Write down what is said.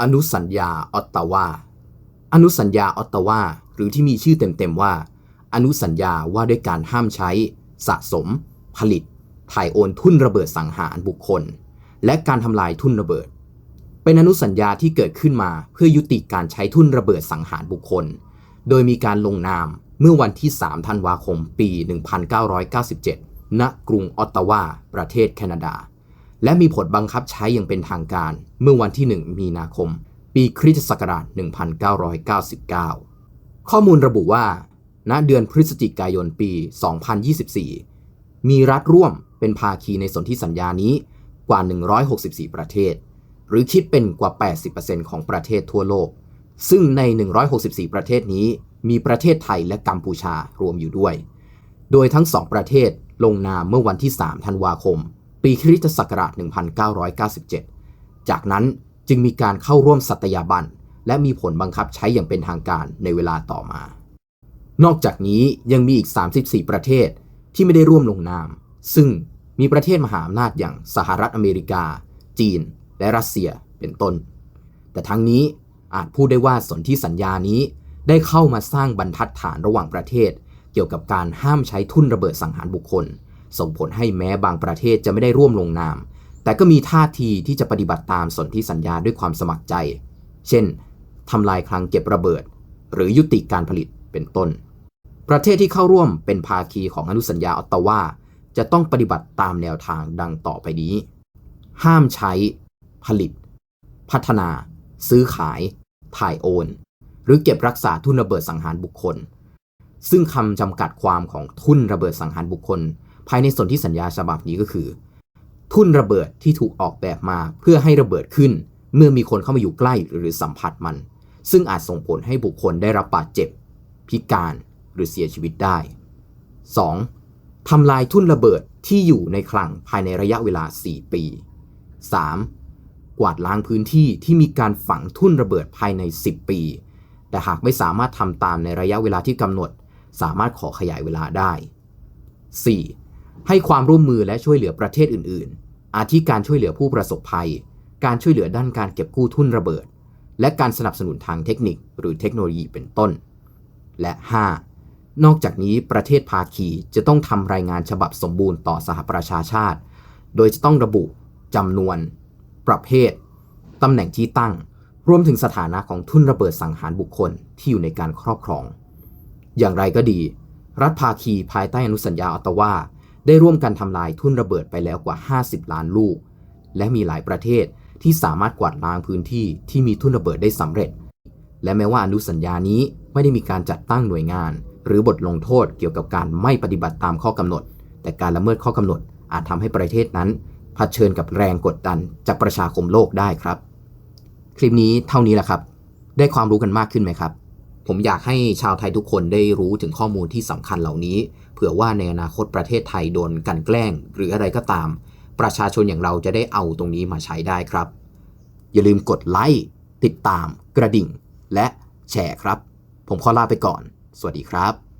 อนุสัญญาออตตาวา อนุสัญญาออตตาวา หรือที่มีชื่อเต็มๆว่า อนุสัญญาว่าด้วยการห้ามใช้ สะสม ผลิต ถ่ายโอนทุนระเบิดสังหารบุคคล และการทำลายทุนระเบิด เป็นอนุสัญญาที่เกิดขึ้นมาเพื่อยุติการใช้ทุนระเบิดสังหารบุคคล โดยมีการลงนามเมื่อวันที่ 3 ธันวาคม ปี 1997 ณ กรุงออตตาวา ประเทศแคนาดา และมีผลบังคับใช้อย่างเป็นทางการ เมื่อวันที่ 1 มีนาคม ปีคริสตศักราช 1999 ข้อมูลระบุว่า ณ เดือนพฤศจิกายนปี 2024 มีรัฐร่วมเป็นภาคีในสนธิสัญญานี้กว่า 164 ประเทศ หรือคิดเป็นกว่า 80%ของประเทศทั่วโลก ซึ่งใน 164 ประเทศนี้ มีประเทศไทยและกัมพูชารวมอยู่ด้วย โดยทั้งสองประเทศลงนามเมื่อวันที่ 3 ธันวาคม ปีคริสตศักราช 1997 จากนั้นจึงมีการเข้าร่วมสัตยาบัน และมีผลบังคับใช้อย่างเป็นทางการในเวลาต่อมา นอกจากนี้ยังมีอีก 34 ประเทศที่ไม่ได้ร่วมลงนาม ซึ่งมีประเทศมหาอำนาจอย่างสหรัฐอเมริกา จีน และรัสเซียเป็นต้น แต่ทั้งนี้อาจพูดได้ว่าสนธิสัญญานี้ได้เข้ามาสร้างบรรทัดฐานระหว่างประเทศ เกี่ยวกับการห้ามใช้ทุนระเบิดสังหารบุคคล ส่งผลให้แม้บางประเทศจะไม่ได้ร่วมลงนาม แต่ก็มีท่าทีที่จะปฏิบัติตามสนธิสัญญาด้วยความสมัครใจ เช่นทำลายคลังเก็บระเบิด หรือยุติการผลิตเป็นต้น ประเทศที่เข้าร่วมเป็นภาคีของอนุสัญญาออตตาวาจะต้องปฏิบัติตามแนวทางดังต่อไปนี้ ห้ามใช้ ผลิต พัฒนา ซื้อขาย ถ่ายโอน หรือเก็บรักษาทุนระเบิดสังหารบุคคล ซึ่งคำจำกัดความของทุนระเบิดสังหารบุคคล ภายในส่วนธิสัญญาฉบับนี้ก็คือ ทุ่นระเบิดที่ถูกออกแบบมาเพื่อให้ระเบิดขึ้น เมื่อมีคนเข้ามาอยู่ใกล้หรือสัมผัสมัน ซึ่งอาจส่งผลให้บุคคลได้รับบาดเจ็บ พิการหรือเสียชีวิตได้ 2. ทำลายทุ่นระเบิดที่อยู่ในคลังภายในระยะเวลา 4 ปี 3. กวาดล้างพื้นที่ที่มีการฝังทุ่นระเบิดภายใน 10 ปี แต่หากไม่สามารถทำตามในระยะเวลาที่กำหนด สามารถขอขยายเวลาได้ 4. ให้ความร่วมมือและช่วยเหลือประเทศอื่น ๆ อาทิการช่วยเหลือผู้ประสบภัย การช่วยเหลือด้านการเก็บกู้ทุนระเบิด และการสนับสนุนทางเทคนิคหรือเทคโนโลยีเป็นต้น และ 5. นอกจากนี้ประเทศภาคีจะต้องทำรายงานฉบับสมบูรณ์ต่อสหประชาชาติ โดยจะต้องระบุจำนวน ประเภทตำแหน่งที่ตั้ง รวมถึงสถานะของทุนระเบิดสังหารบุคคลที่อยู่ในการครอบครอง อย่างไรก็ดี รัฐภาคีภายใต้อนุสัญญาออตตาวา ได้ร่วมกันทำลายทุ่นระเบิดไปแล้วกว่า 50 ล้านลูก และมีหลายประเทศที่สามารถกวาดล้างพื้นที่ที่มีทุ่นระเบิดได้สำเร็จ และแม้ว่าอนุสัญญานี้ไม่ได้มีการจัดตั้งหน่วยงาน หรือบทลงโทษเกี่ยวกับการไม่ปฏิบัติตามข้อกำหนด แต่การละเมิดข้อกำหนดอาจทำให้ประเทศนั้นเผชิญกับแรงกดดันจากประชาคมโลกได้ครับ คลิปนี้เท่านี้แหละครับ ได้ความรู้กันมากขึ้นไหมครับ ผมอยากให้ชาวไทยทุกคนได้รู้ถึงข้อมูลที่สำคัญเหล่านี้ เผื่อว่าในอนาคตประเทศไทยโดนกันแกล้ง หรืออะไรก็ตาม ประชาชนอย่างเราจะได้เอาตรงนี้มาใช้ได้ครับ อย่าลืมกดไลค์ติดตาม กระดิ่ง และแชร์ครับ ผมขอลาไปก่อน สวัสดีครับ